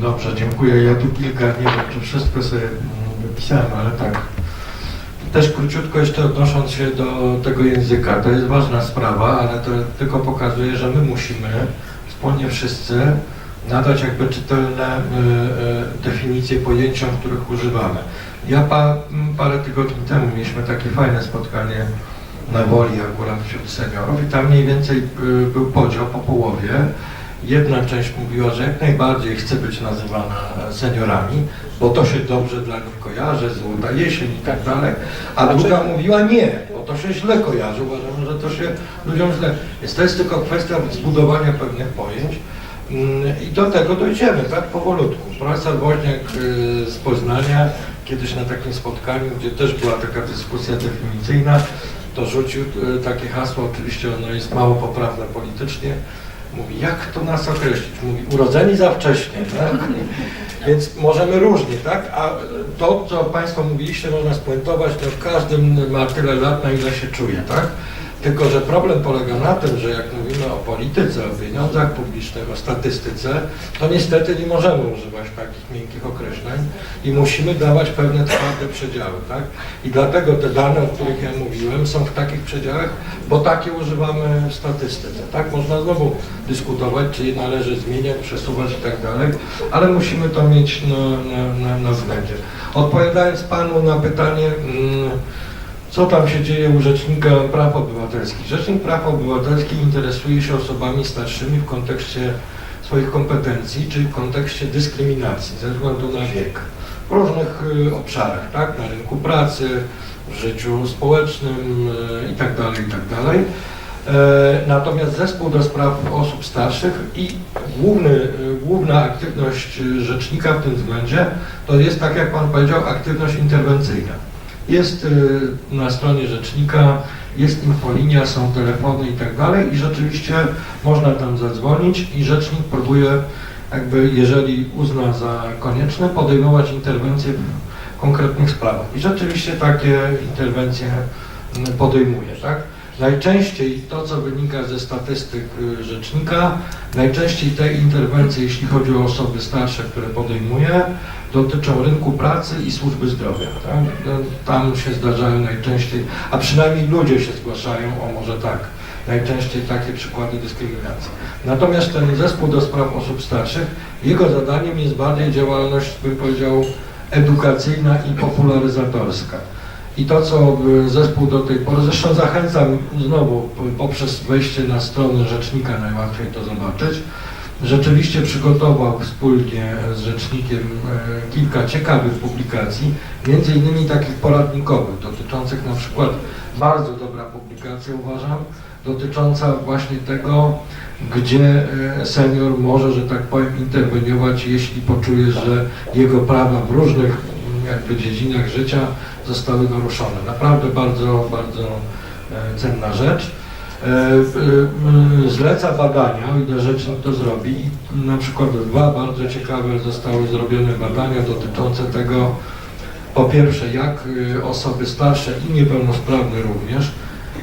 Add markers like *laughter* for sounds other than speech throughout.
Dobrze, dziękuję. Ja tu kilka, nie wiem czy wszystko sobie mm, wypisałem, ale tak. Też króciutko jeszcze odnosząc się do tego języka. To jest ważna sprawa, ale to tylko pokazuje, że my musimy wspólnie wszyscy nadać jakby czytelne y, y, definicje pojęciom, których używamy. Ja pa, parę tygodni temu mieliśmy takie fajne spotkanie na Woli akurat wśród seniorów i tam mniej więcej y, był podział po połowie. Jedna część mówiła, że jak najbardziej chce być nazywana seniorami, bo to się dobrze dla nich kojarzy, złota jesień i tak dalej, a druga mówiła nie, bo to się źle kojarzy, uważam, że to się ludziom źle. Więc to jest tylko kwestia zbudowania pewnych pojęć Mm, i do tego dojdziemy, tak, powolutku. Profesor Woźniak y, z Poznania kiedyś na takim spotkaniu, gdzie też była taka dyskusja definicyjna, to rzucił y, takie hasło, oczywiście ono jest mało poprawne politycznie, mówi, jak to nas określić? Mówi, urodzeni za wcześnie, tak? *laughs* Więc możemy różnie, tak? A to, co Państwo mówiliście, można spuentować, to każdym ma tyle lat, na ile się czuje, tak? Tylko, że problem polega na tym, że jak mówimy o polityce, o pieniądzach publicznych, o statystyce, to niestety nie możemy używać takich miękkich określeń i musimy dawać pewne twarde przedziały, tak? I dlatego te dane, o których ja mówiłem, są w takich przedziałach, bo takie używamy w statystyce, tak? Można znowu dyskutować, czy je należy zmieniać, przesuwać i tak dalej, ale musimy to mieć na, na, na, względzie. Odpowiadając Panu na pytanie, mm, co tam się dzieje u Rzecznika Praw Obywatelskich. Rzecznik Praw Obywatelskich interesuje się osobami starszymi w kontekście swoich kompetencji, czyli w kontekście dyskryminacji ze względu na wiek. W różnych y, obszarach, tak? Na rynku pracy, w życiu społecznym y, i tak tak. E, Natomiast zespół do spraw osób starszych i główny, y, główna aktywność rzecznika w tym względzie to jest, tak jak Pan powiedział, aktywność interwencyjna. Jest y, na stronie rzecznika, jest infolinia, są telefony i tak dalej i rzeczywiście można tam zadzwonić i rzecznik próbuje jakby, jeżeli uzna za konieczne, podejmować interwencje w konkretnych sprawach. I rzeczywiście takie interwencje mm, podejmuje, tak? Najczęściej to, co wynika ze statystyk y, rzecznika, najczęściej te interwencje, jeśli chodzi o osoby starsze, które podejmuje, dotyczą rynku pracy i służby zdrowia. Tak? No, Tam się zdarzają najczęściej, a przynajmniej ludzie się zgłaszają, o może tak, najczęściej takie przykłady dyskryminacji. Natomiast ten zespół do spraw osób starszych, jego zadaniem jest bardziej działalność, bym powiedział, edukacyjna i popularyzatorska. I to, co y, zespół do tej pory, zresztą zachęcam znowu poprzez wejście na stronę rzecznika najłatwiej to zobaczyć, rzeczywiście przygotował wspólnie z rzecznikiem e, kilka ciekawych publikacji, między innymi takich poradnikowych, dotyczących na przykład, bardzo dobra publikacja uważam, dotycząca właśnie tego, gdzie e, senior może, że tak powiem, interweniować, jeśli poczuje, że jego prawa w różnych jakby dziedzinach życia zostały naruszone. Naprawdę bardzo, bardzo e, cenna rzecz. E, e, Zleca badania, ile rzecznik to zrobi. Na przykład dwa bardzo ciekawe zostały zrobione badania dotyczące tego, po pierwsze, jak osoby starsze i niepełnosprawne również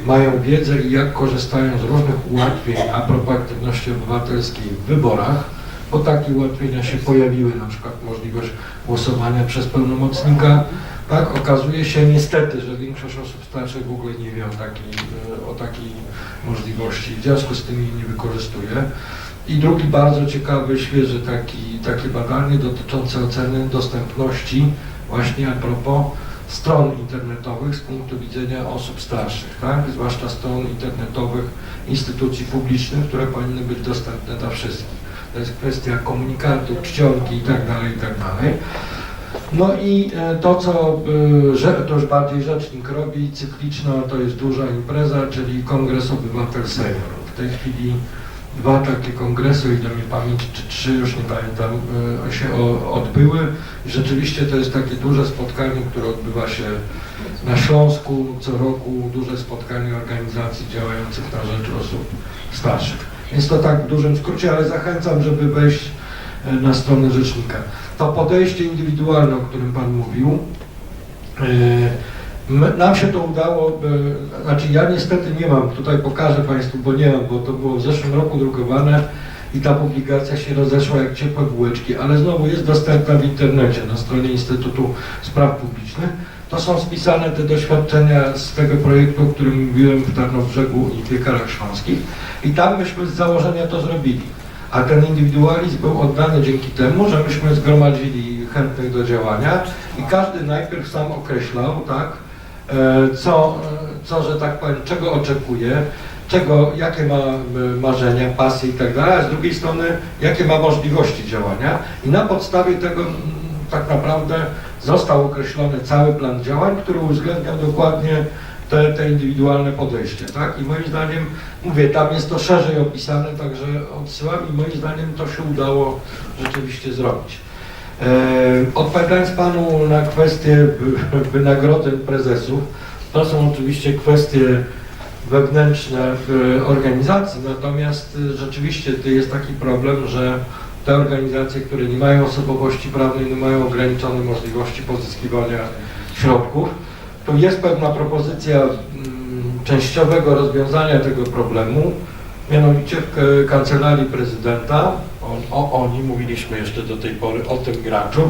mają wiedzę i jak korzystają z różnych ułatwień a propos aktywności obywatelskiej w wyborach, bo takie ułatwienia się pojawiły, na przykład możliwość głosowania przez pełnomocnika. Tak, okazuje się niestety, że większość osób starszych w ogóle nie wie o takiej, e, o takiej możliwości, w związku z tym jej nie wykorzystuje. I drugi bardzo ciekawy, świeży taki, takie badanie dotyczące oceny dostępności właśnie a propos stron internetowych z punktu widzenia osób starszych, tak? zwłaszcza stron internetowych instytucji publicznych, które powinny być dostępne dla wszystkich. To jest kwestia komunikatu, czcionki i tak dalej, i tak. No i e, to, co e, to już bardziej rzecznik robi, cykliczna, to jest duża impreza, czyli Kongres Obywatel Senior. W tej chwili dwa takie kongresy, ile mi pamięć, czy trzy, już nie pamiętam, e, się odbyły. Rzeczywiście to jest takie duże spotkanie, które odbywa się na Śląsku co roku, duże spotkanie organizacji działających na rzecz osób starszych. Jest to tak w dużym skrócie, ale zachęcam, żeby wejść e, na stronę rzecznika. To podejście indywidualne, o którym Pan mówił, e, nam się to udało, znaczy ja niestety nie mam, tutaj pokażę Państwu, bo nie mam, bo to było w zeszłym roku drukowane, i ta publikacja się rozeszła jak ciepłe bułeczki, ale znowu jest dostępna w internecie na stronie Instytutu Spraw Publicznych. To są spisane te doświadczenia z tego projektu, o którym mówiłem w Tarnobrzegu i Piekarach Śląskich i tam myśmy z założenia to zrobili. A ten indywidualizm był oddany dzięki temu, że myśmy zgromadzili chętnych do działania i każdy najpierw sam określał, tak, e, co, co, że tak powiem, czego oczekuje, czego, jakie ma e, marzenia, pasje i tak a z drugiej strony, jakie ma możliwości działania i na podstawie tego mm, tak naprawdę został określony cały plan działań, który uwzględniał dokładnie te, te indywidualne podejście, tak? I moim zdaniem, mówię, tam jest to szerzej opisane, także odsyłam i moim zdaniem to się udało rzeczywiście zrobić. E, odpowiadając Panu na kwestię wy- wynagrodzeń prezesów, to są oczywiście kwestie wewnętrzne w organizacji, natomiast y, rzeczywiście jest taki problem, że te organizacje, które nie mają osobowości prawnej, nie mają ograniczonej możliwości pozyskiwania środków, tu jest pewna propozycja mm, częściowego rozwiązania tego problemu, mianowicie w kancelarii prezydenta, on, o, oni mówiliśmy jeszcze do tej pory o tym graczu,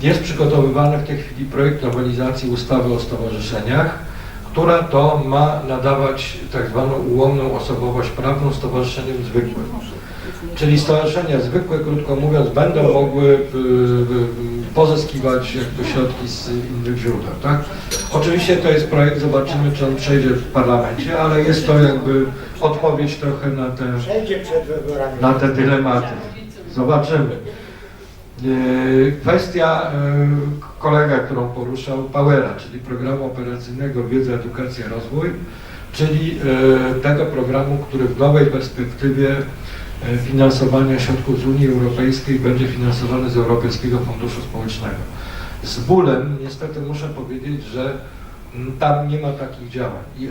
jest przygotowywany w tej chwili projekt nowelizacji ustawy o stowarzyszeniach, która to ma nadawać tak zwaną ułomną osobowość prawną stowarzyszeniom zwykłym. Czyli stowarzyszenia zwykłe, krótko mówiąc, będą mogły y, y, pozyskiwać jakby środki z innych źródeł, tak? Oczywiście to jest projekt, zobaczymy czy on przejdzie w parlamencie, ale jest to jakby odpowiedź trochę na te, na te dylematy. Zobaczymy. Yy, Kwestia yy, kolega, którą poruszał, Powera, czyli programu operacyjnego Wiedza, Edukacja, Rozwój, czyli yy, tego programu, który w nowej perspektywie finansowania środków z Unii Europejskiej będzie finansowany z Europejskiego Funduszu Społecznego. Z bólem niestety muszę powiedzieć, że mm, tam nie ma takich działań. I,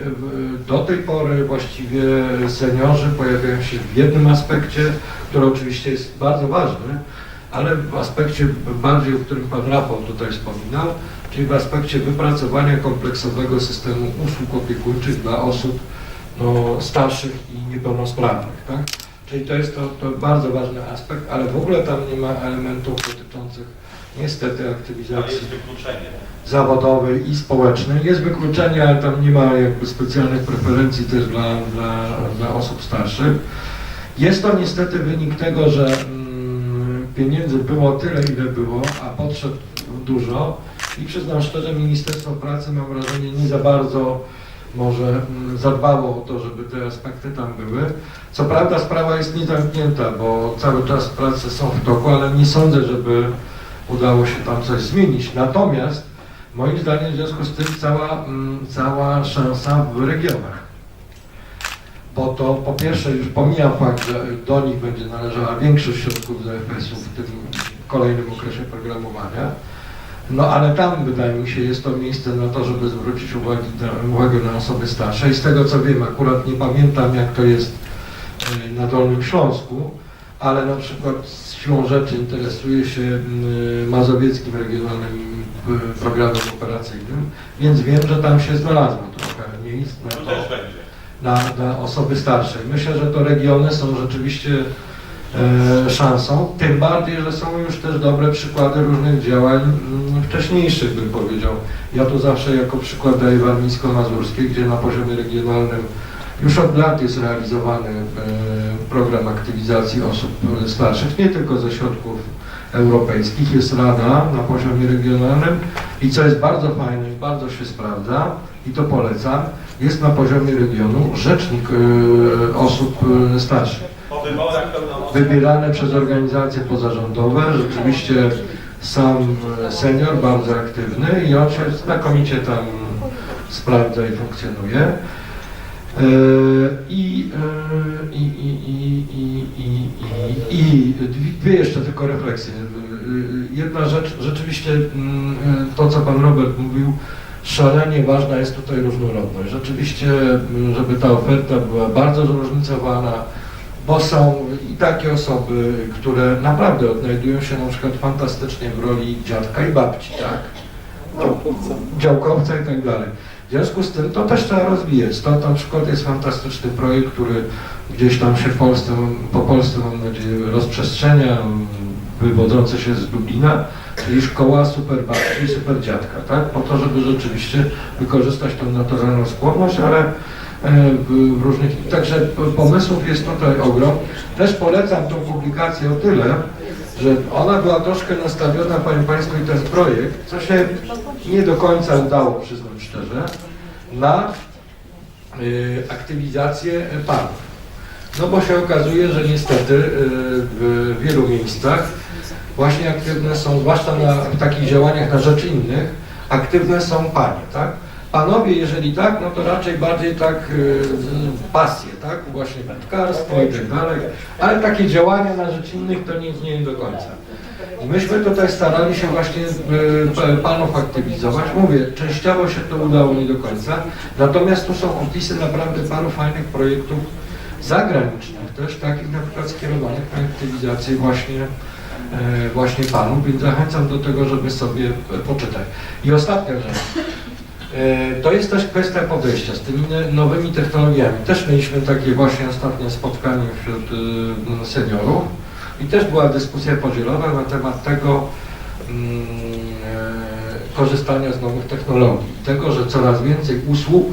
Do tej pory właściwie seniorzy pojawiają się w jednym aspekcie, który oczywiście jest bardzo ważny, ale w aspekcie bardziej, o którym Pan Rafał tutaj wspominał, czyli w aspekcie wypracowania kompleksowego systemu usług opiekuńczych dla osób no, starszych i niepełnosprawnych. Tak? Czyli to jest to, to bardzo ważny aspekt, ale w ogóle tam nie ma elementów dotyczących niestety aktywizacji zawodowej i społecznej. Jest wykluczenie, ale tam nie ma jakby specjalnych preferencji też dla, dla, dla osób starszych. Jest to niestety wynik tego, że mm, pieniędzy było tyle, ile było, a potrzeb dużo i przyznam szczerze, Ministerstwo Pracy mam wrażenie nie za bardzo może mm, zadbało o to, żeby te aspekty tam były. Co prawda sprawa jest niezamknięta, bo cały czas prace są w toku, ale nie sądzę, żeby udało się tam coś zmienić. Natomiast moim zdaniem w związku z tym cała, mm, cała szansa w regionach. Bo to po pierwsze już pomijam fakt, że do nich będzie należała większość środków z EFS-u w tym kolejnym okresie programowania. No ale tam wydaje mi się jest to miejsce na to, żeby zwrócić uwagę na, uwagę na osoby starsze. I z tego co wiem, akurat nie pamiętam jak to jest e, na Dolnym Śląsku, ale na przykład z siłą rzeczy interesuje się mm, Mazowieckim Regionalnym y, Programem Operacyjnym, więc wiem, że tam się znalazło trochę miejsc na, to, na, na osoby starsze. Myślę, że to regiony są rzeczywiście e, szansą, tym bardziej, że są już też dobre przykłady różnych działań mm, wcześniejszych, bym powiedział. Ja tu zawsze jako przykład daję warmińsko-mazurskie, gdzie na poziomie regionalnym już od lat jest realizowany e, program aktywizacji osób e, starszych, nie tylko ze środków europejskich. Jest rada na poziomie regionalnym i co jest bardzo fajne i bardzo się sprawdza i to polecam, jest na poziomie regionu rzecznik e, osób e, starszych wybierane przez organizacje pozarządowe. Rzeczywiście sam e, senior, bardzo aktywny i on się znakomicie tam sprawdza i funkcjonuje. I, i, i, i, i, i, i, dwie jeszcze tylko refleksje. Jedna rzecz, rzeczywiście mm, to, co Pan Robert mówił, szalenie ważna jest tutaj różnorodność. Rzeczywiście, żeby ta oferta była bardzo zróżnicowana, bo są i takie osoby, które naprawdę odnajdują się na przykład fantastycznie w roli dziadka i babci, tak? No, działkowca i tak dalej. W związku z tym to też trzeba rozwijać. Stąd na przykład jest fantastyczny projekt, który gdzieś tam się w Polsce, po Polsce mam nadzieję rozprzestrzenia, m, wywodzący się z Dublina, czyli szkoła super babci i super dziadka, tak? Po to, żeby rzeczywiście wykorzystać tą naturalną skłonność, ale e, w, różnych, także pomysłów jest tutaj ogrom. Też polecam tą publikację o tyle, że ona była troszkę nastawiona, powiem Państwu, i ten projekt, co się nie do końca udało, przyznam szczerze, na y, aktywizację panów. No bo się okazuje, że niestety y, w wielu miejscach właśnie aktywne są, zwłaszcza na, w takich działaniach na rzecz innych, aktywne są panie, tak? Panowie, jeżeli tak, no to raczej bardziej tak y, pasje, tak? Właśnie wędkarstwo i tak dalej, ale takie działania na rzecz innych to nic nie do końca. Myśmy tutaj starali się właśnie y, panów aktywizować. Mówię, częściowo się to udało nie do końca, natomiast tu są opisy naprawdę paru fajnych projektów zagranicznych też, takich na przykład skierowanych na aktywizację właśnie, właśnie panów, więc zachęcam do tego, żeby sobie e, poczytać. I ostatnia rzecz. E, To jest też kwestia podejścia z tymi nowymi technologiami. Też mieliśmy takie właśnie ostatnie spotkanie wśród seniorów i też była dyskusja podzielona na temat tego mm, e, korzystania z nowych technologii. Tego, że coraz więcej usług,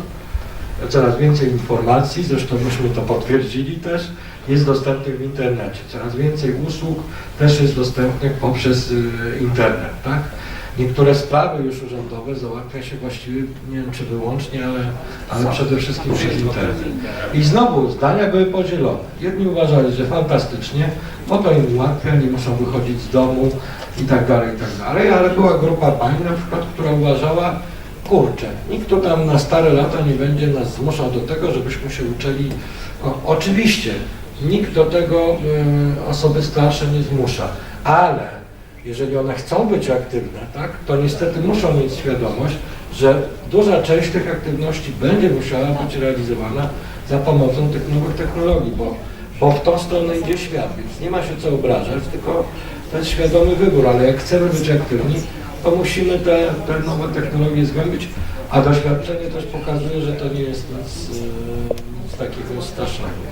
coraz więcej informacji, zresztą myśmy to potwierdzili też, jest dostępnych w internecie. Coraz więcej usług też jest dostępnych poprzez y, internet, tak? Niektóre sprawy już urzędowe załatwia się właściwie, nie wiem czy wyłącznie, ale, ale przede wszystkim przez internet. I znowu zdania były podzielone. Jedni uważali, że fantastycznie, bo to im ułatwia, nie muszą wychodzić z domu i tak dalej, i tak dalej, ale była grupa pań na przykład, która uważała, kurczę, nikt tu tam na stare lata nie będzie nas zmuszał do tego, żebyśmy się uczyli. O, oczywiście, nikt do tego y, osoby starsze nie zmusza, ale jeżeli one chcą być aktywne, tak, to niestety muszą mieć świadomość, że duża część tych aktywności będzie musiała być realizowana za pomocą tych nowych technologii, bo, bo w tą stronę idzie świat, więc nie ma się co obrażać, tylko to jest świadomy wybór, ale jak chcemy być aktywni, to musimy te, te nowe technologie zgłębić, a doświadczenie też pokazuje, że to nie jest nic, e, nic takiego strasznego.